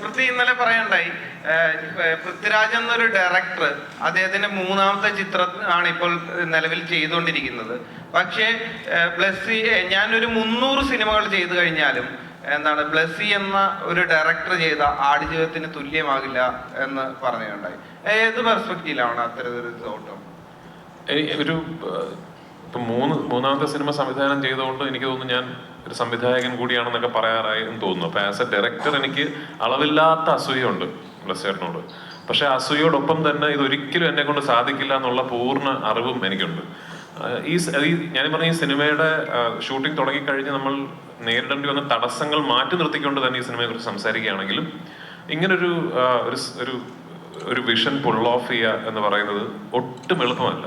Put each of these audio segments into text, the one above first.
പൃഥ്വി ഇന്നലെ പറയണ്ടായി. പൃഥ്വിരാജ് എന്നൊരു ഡയറക്ടർ അദ്ദേഹത്തിന്റെ മൂന്നാമത്തെ ചിത്രം ആണ് ഇപ്പോൾ നിലവിൽ ചെയ്തുകൊണ്ടിരിക്കുന്നത്. പക്ഷേ ബ്ലസ്സി ഞാനൊരു മുന്നൂറ് സിനിമകൾ ചെയ്തു കഴിഞ്ഞാലും എന്താണ് ബ്ലസ്സി എന്ന ഒരു ഡയറക്ടർ ചെയ്ത ആടുജീവിതത്തിന് തുല്യമാകില്ല എന്ന് പറഞ്ഞുണ്ടായി ഏത് പെർസ്പെക്റ്റീവിലാണ് അത്തരത്തിലൊരു തോട്ടം? ഒരു ഇപ്പൊ മൂന്ന് മൂന്നാമത്തെ സിനിമ സംവിധാനം ചെയ്തുകൊണ്ട് എനിക്ക് തോന്നുന്നു ഞാൻ ഒരു സംവിധായകൻ കൂടിയാണെന്നൊക്കെ പറയാറായി എന്ന് തോന്നുന്നു. അപ്പൊ ആസ് എ ഡയറക്ടർ എനിക്ക് അളവില്ലാത്ത അസൂയുണ്ട് ബ്ലസ്സേറിനോട് പക്ഷെ അസൂയോടൊപ്പം തന്നെ ഇതൊരിക്കലും എന്നെ കൊണ്ട് സാധിക്കില്ല എന്നുള്ള പൂർണ അറിവും എനിക്കുണ്ട്. ഈ ഞാൻ പറഞ്ഞ ഈ സിനിമയുടെ ഷൂട്ടിംഗ് തുടങ്ങിക്കഴിഞ്ഞ് നമ്മൾ നേരിടേണ്ടി വന്ന തടസ്സങ്ങൾ മാറ്റി നിർത്തിക്കൊണ്ട് തന്നെ ഈ സിനിമയെ കുറിച്ച് സംസാരിക്കുകയാണെങ്കിലും ഇങ്ങനൊരു ഒരു ഒരു വിഷൻ പുൾ ഓഫ് ചെയ്യുക എന്ന് പറയുന്നത് ഒട്ടും എളുപ്പമല്ല.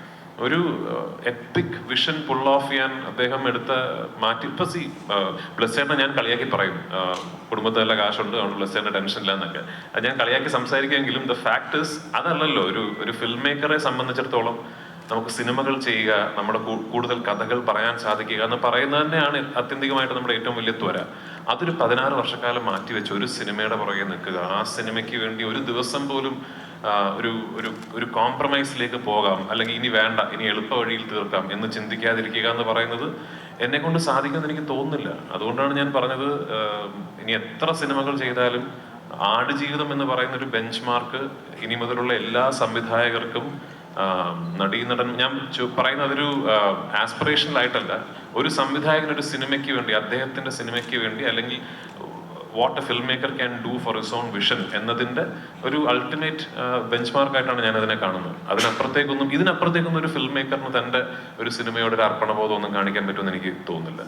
ഒരു എപ്പിക് വിഷൻ പുൾ ഓഫ് ചെയ്യാൻ അദ്ദേഹം എടുത്ത മാറ്റി ഇപ്പൊ സി ബ്ലസ്സേട്ടനെ ഞാൻ കളിയാക്കി പറയും. കുടുംബത്തിൽ കാശുണ്ട് അതുകൊണ്ട് ടെൻഷൻ ഇല്ല എന്നൊക്കെ. അത് ഞാൻ കളിയാക്കി സംസാരിക്കുമെങ്കിലും ദ ഫാക്ടേഴ്സ് അതല്ലല്ലോ ഒരു ഒരു ഫിലിം മേക്കറെ സംബന്ധിച്ചിടത്തോളം നമുക്ക് സിനിമകൾ ചെയ്യുക നമ്മുടെ കൂടുതൽ കഥകൾ പറയാൻ സാധിക്കുക എന്ന് പറയുന്നത് തന്നെയാണ് അത്യന്തികമായിട്ട് നമ്മുടെ ഏറ്റവും വലിയ ത്വര. അതൊരു പതിനാറ് വർഷക്കാലം മാറ്റി വെച്ച് ഒരു സിനിമയുടെ പുറകെ നിൽക്കുക. ആ സിനിമയ്ക്ക് വേണ്ടി ഒരു ദിവസം പോലും ഒരു ഒരു ഒരു കോംപ്രമൈസിലേക്ക് പോകാം അല്ലെങ്കിൽ ഇനി വേണ്ട ഇനി എളുപ്പ വഴിയിൽ തീർക്കാം എന്ന് ചിന്തിക്കാതിരിക്കുക എന്ന് പറയുന്നത് എന്നെ കൊണ്ട് സാധിക്കുമെന്ന് എനിക്ക് തോന്നുന്നില്ല. അതുകൊണ്ടാണ് ഞാൻ പറഞ്ഞത് ഇനി എത്ര സിനിമകൾ ചെയ്താലും ആടുജീവിതം എന്ന് പറയുന്ന ഒരു ബെഞ്ച് മാർക്ക് ഇനി മുതലുള്ള എല്ലാ സംവിധായകർക്കും നടീ നടൻ ഞാൻ പറയുന്ന അതൊരു ആസ്പിറേഷനിലായിട്ടല്ല ഒരു സംവിധായകൻ ഒരു സിനിമയ്ക്ക് വേണ്ടി അദ്ദേഹത്തിന്റെ സിനിമയ്ക്ക് വേണ്ടി അല്ലെങ്കിൽ what a filmmaker can do for his own vision എന്നതിന്റെ ഒരു അൾട്ടിമേറ്റ് ബെഞ്ച് മാർക്കായിട്ടാണ് ഞാൻ അതിനെ കാണുന്നത്. അതിനപ്പുറത്തേക്കൊന്നും ഇതിനപ്പുറത്തേക്കൊന്നും ഒരു ഫിൽം മേക്കറിന് തന്റെ ഒരു സിനിമയോട് ഒരു അർപ്പണബോധം ഒന്നും കാണിക്കാൻ പറ്റുമെന്ന് എനിക്ക് തോന്നുന്നില്ല.